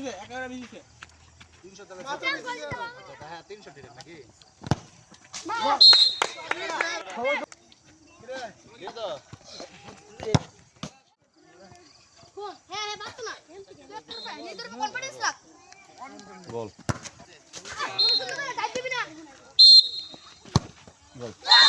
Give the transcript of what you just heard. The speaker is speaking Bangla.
খেল সাইড খেল আসতে সেমিব না হ্যাঁ হ্যাঁ বাস না নিজের উপর কনফিডেন্স রাখ বল। বল। হ্যাঁ